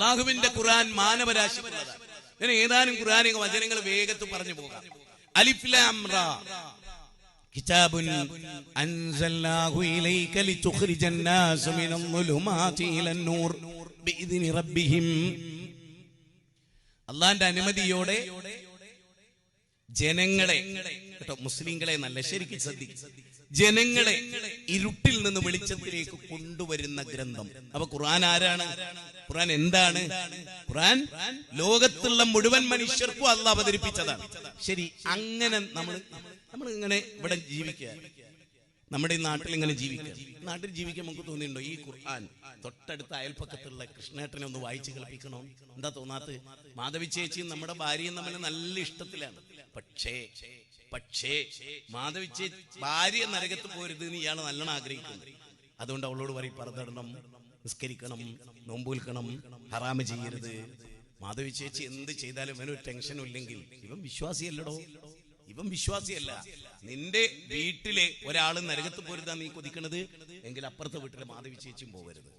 അള്ളാഹുവിന്റെ ഖുർആൻ മാനവരാശിക്കുള്ളതാണ് ഞാൻ ഏതാനും ഖുർആനിക വചനങ്ങൾ വേഗത്തിൽ പറഞ്ഞു പോകാം അലിഫ്ലാം റാ كتاب أنزلناه إليك لتخرج الناس من الظلمات إلى النور بإذن ربهم അള്ളാന്റെ അനുമതിയോടെ ജനങ്ങളെ കേട്ടോ മുസ്ലിങ്ങളെ നല്ല ശരിക്കും ശ്രദ്ധിക്കും ജനങ്ങളെ ഇരുട്ടിൽ നിന്ന് വെളിച്ചത്തിലേക്ക് കൊണ്ടുവരുന്ന ഗ്രന്ഥം. അപ്പൊ ഖുർആൻ ആരാണ്? ഖുർആൻ എന്താണ്? ഖുർആൻ ലോകത്തുള്ള മുഴുവൻ മനുഷ്യർക്കും അല്ല അവതരിപ്പിച്ചതാണ്. ശരി അങ്ങനെ നമ്മൾ നമ്മൾ ഇങ്ങനെ ഇവിടെ ജീവിക്കുക. നമ്മുടെ ഈ നാട്ടിൽ ഇങ്ങനെ ജീവിക്കുക. നാട്ടിൽ ജീവിക്കാൻ നമുക്ക് തോന്നിയിട്ടുണ്ടോ? ഈ ഖുർആൻ തൊട്ടടുത്ത അയൽപ്പക്കത്തുള്ള കൃഷ്ണേട്ടനെ ഒന്ന് വായിച്ച് കളിപ്പിക്കണോ എന്താ തോന്നാത്ത മാധവി ചേച്ചിയും നമ്മുടെ ഭാര്യയും തമ്മിൽ നല്ല ഇഷ്ടത്തിലാണ്. പക്ഷേ പക്ഷേ മാധവിച്ച് ഭാര്യ നരകത്ത് പോരുത് എന്ന് ഇയാൾ നല്ലോണം ആഗ്രഹിക്കുന്നു. അതുകൊണ്ട് അവളോട് പറയും പറന്നിടണം നിസ്കരിക്കണം നോമ്പ് വിൽക്കണം ഹറാമ് ചെയ്യരുത്. മാധവി ചേച്ചി എന്ത് ചെയ്താലും ഇവനൊരു ടെൻഷനും ഇല്ലെങ്കിൽ ഇവൻ വിശ്വാസിയല്ലടോ. ഇവൻ വിശ്വാസിയല്ല. നിന്റെ വീട്ടിലെ ഒരാൾ നരകത്ത് പോരുതാ നീ കൊതിക്കണത്. എങ്കിൽ അപ്പുറത്തെ വീട്ടിലെ മാധവി ചേച്ചിയും പോകരുത്.